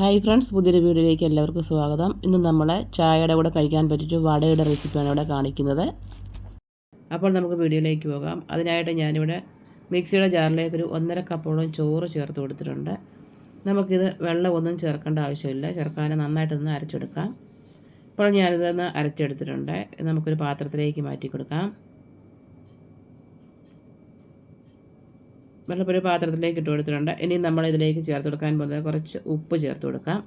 Hi friends പുതിയൊരു വീഡിയോയിലേക്ക് എല്ലാവർക്കും സ്വാഗതം. ഇന്ന് നമ്മളെ ചായയുടെ കൂടെ കഴിക്കാൻ പറ്റിയൊരു വടയുടെ റെസിപ്പിയാണ് ഇവിടെ കാണിക്കുന്നത്. അപ്പോൾ നമുക്ക് വീഡിയോയിലേക്ക് പോകാം. അതിനായിട്ട് ഞാനിവിടെ മിക്സിയുടെ ജാറിലേക്ക് ഒരു ഒന്നര കപ്പോളം ചോറ് ചേർത്ത് കൊടുത്തിട്ടുണ്ട്. നമുക്കിത് വെള്ളമൊന്നും ചേർക്കേണ്ട ആവശ്യമില്ല. ചേർക്കാൻ നന്നായിട്ടൊന്ന് അരച്ചെടുക്കാം. ഇപ്പോൾ ഞാനിതൊന്ന് അരച്ചെടുത്തിട്ടുണ്ട്. നമുക്കൊരു പാത്രത്തിലേക്ക് മാറ്റി കൊടുക്കാം വെള്ളപ്പൊരി പാത്രത്തിലേക്ക് ഇട്ട് കൊടുത്തിട്ടുണ്ട്. ഇനി നമ്മൾ ഇതിലേക്ക് ചേർത്ത് കൊടുക്കാൻ പോകുന്നത് കുറച്ച് ഉപ്പ് ചേർത്ത് കൊടുക്കാം.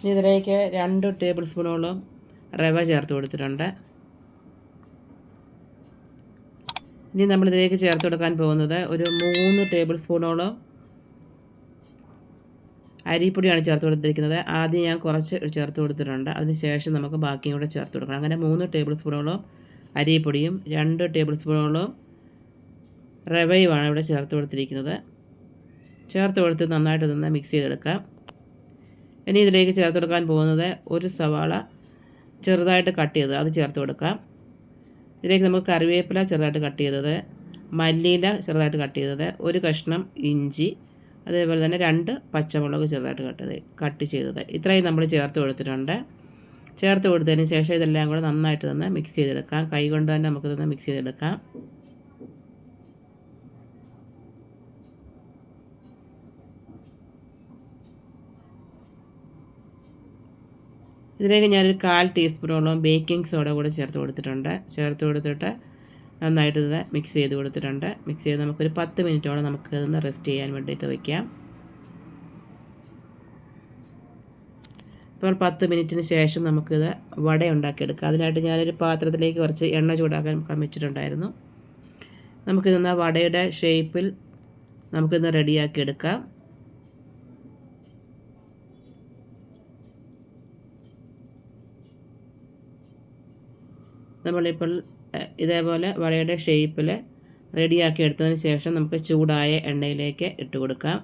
ഇനി ഇതിലേക്ക് രണ്ട് ടേബിൾ സ്പൂണോളം റവ ചേർത്ത് കൊടുത്തിട്ടുണ്ട്. ഇനി നമ്മളിതിലേക്ക് ചേർത്ത് കൊടുക്കാൻ പോകുന്നത് ഒരു മൂന്ന് ടേബിൾ സ്പൂണോളം അരിപ്പൊടിയാണ് ചേർത്ത് കൊടുത്തിരിക്കുന്നത്. ആദ്യം ഞാൻ കുറച്ച് ചേർത്ത് കൊടുത്തിട്ടുണ്ട്. അതിനുശേഷം നമുക്ക് ബാക്കിയും കൂടെ ചേർത്ത് കൊടുക്കണം. അങ്ങനെ മൂന്ന് ടേബിൾ സ്പൂണോളം അരിപ്പൊടിയും രണ്ട് ടേബിൾ സ്പൂണോളം റവയുമാണ് ഇവിടെ ചേർത്ത് കൊടുത്തിരിക്കുന്നത്. ചേർത്ത് കൊടുത്ത് നന്നായിട്ട് നിന്ന് മിക്സ് ചെയ്തെടുക്കാം. ഇനി ഇതിലേക്ക് ചേർത്ത് കൊടുക്കാൻ പോകുന്നത് ഒരു സവാള ചെറുതായിട്ട് കട്ട് ചെയ്തത് അത് ചേർത്ത് കൊടുക്കാം. ഇതിലേക്ക് നമുക്ക് കറിവേപ്പില ചെറുതായിട്ട് കട്ട് ചെയ്തത് മല്ലിയില ചെറുതായിട്ട് കട്ട് ചെയ്തത് ഒരു കഷ്ണം ഇഞ്ചി അതേപോലെ തന്നെ രണ്ട് പച്ചമുളക് ചെറുതായിട്ട് കട്ട് ചെയ്ത് കട്ട് ചെയ്തത്. ഇത്രയും നമ്മൾ ചേർത്ത് കൊടുത്തിട്ടുണ്ട്. ചേർത്ത് കൊടുത്തതിന് ശേഷം ഇതെല്ലാം കൂടെ നന്നായിട്ട് തന്നെ മിക്സ് ചെയ്തെടുക്കാം. കൈ കൊണ്ട് തന്നെ നമുക്ക് തന്നെ മിക്സ് ചെയ്തെടുക്കാം. ഇതിലേക്ക് ഞാനൊരു കാൽ ടീസ്പൂണോളം ബേക്കിംഗ് സോഡ കൂടെ ചേർത്ത് കൊടുത്തിട്ടുണ്ട്. ചേർത്ത് കൊടുത്തിട്ട് നന്നായിട്ട് ഇത് മിക്സ് ചെയ്ത് കൊടുത്തിട്ടുണ്ട്. മിക്സ് ചെയ്ത് നമുക്കൊരു പത്ത് മിനിറ്റോളം നമുക്ക് ഇതൊന്ന് റെസ്റ്റ് ചെയ്യാൻ വേണ്ടിയിട്ട് വയ്ക്കാം ഇപ്പോൾ പത്ത് മിനിറ്റിന് ശേഷം നമുക്കിത് വട ഉണ്ടാക്കിയെടുക്കാം. അതിനായിട്ട് ഞാനൊരു പാത്രത്തിലേക്ക് കുറച്ച് എണ്ണ ചൂടാക്കാൻ വെച്ചിട്ടുണ്ടായിരുന്നു. നമുക്കിതൊന്ന് വടയുടെ ഷേപ്പിൽ നമുക്കിന്ന് റെഡിയാക്കി എടുക്കാം. നമ്മളിപ്പോൾ ഇതേപോലെ വടയുടെ ഷേപ്പിൽ റെഡിയാക്കി എടുത്തതിന് ശേഷം നമുക്ക് ചൂടായ എണ്ണയിലേക്ക് ഇട്ട് കൊടുക്കാം.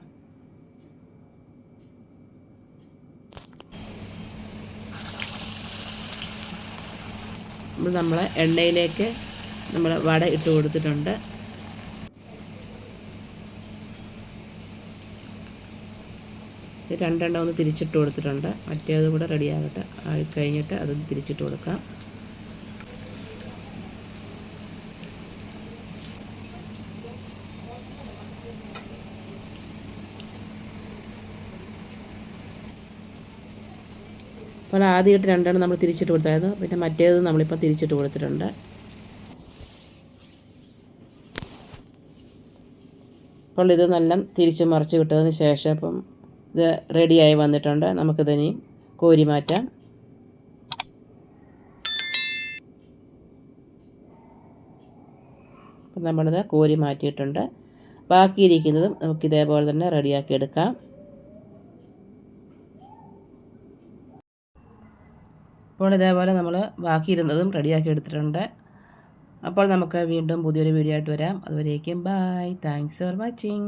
നമ്മൾ എണ്ണയിലേക്ക് നമ്മൾ വട ഇട്ട് കൊടുത്തിട്ടുണ്ട്. രണ്ടെണ്ണം ഒന്ന് തിരിച്ചിട്ട് കൊടുത്തിട്ടുണ്ട്. മറ്റേത് കൂടെ റെഡിയാകട്ടെ ആയി കഴിഞ്ഞിട്ട് തിരിച്ചിട്ട് കൊടുക്കാം. അപ്പോൾ ആദ്യമായിട്ട് രണ്ടെണ്ണം നമ്മൾ തിരിച്ചിട്ട് കൊടുത്തായിരുന്നു. പിന്നെ മറ്റേത് നമ്മളിപ്പോൾ തിരിച്ചിട്ട് കൊടുത്തിട്ടുണ്ട്. അപ്പോൾ ഇത് നല്ല തിരിച്ച് മറിച്ച് കിട്ടതിന് ശേഷം ഇപ്പം ഇത് റെഡിയായി വന്നിട്ടുണ്ട്. നമുക്കിതിനി കോരി മാറ്റാം. അപ്പം നമ്മളിത് കോരി മാറ്റിയിട്ടുണ്ട്. ബാക്കിയിരിക്കുന്നതും നമുക്കിതേപോലെ തന്നെ റെഡിയാക്കി എടുക്കാം. അപ്പോൾ ഇതേപോലെ നമ്മൾ ബാക്കി ഇരുന്നതും റെഡിയാക്കി എടുത്തിട്ടുണ്ട്. അപ്പോൾ നമുക്ക് വീണ്ടും പുതിയൊരു വീഡിയോ ആയിട്ട് വരാം. അതുവരേക്കും ബൈ. Thanks for watching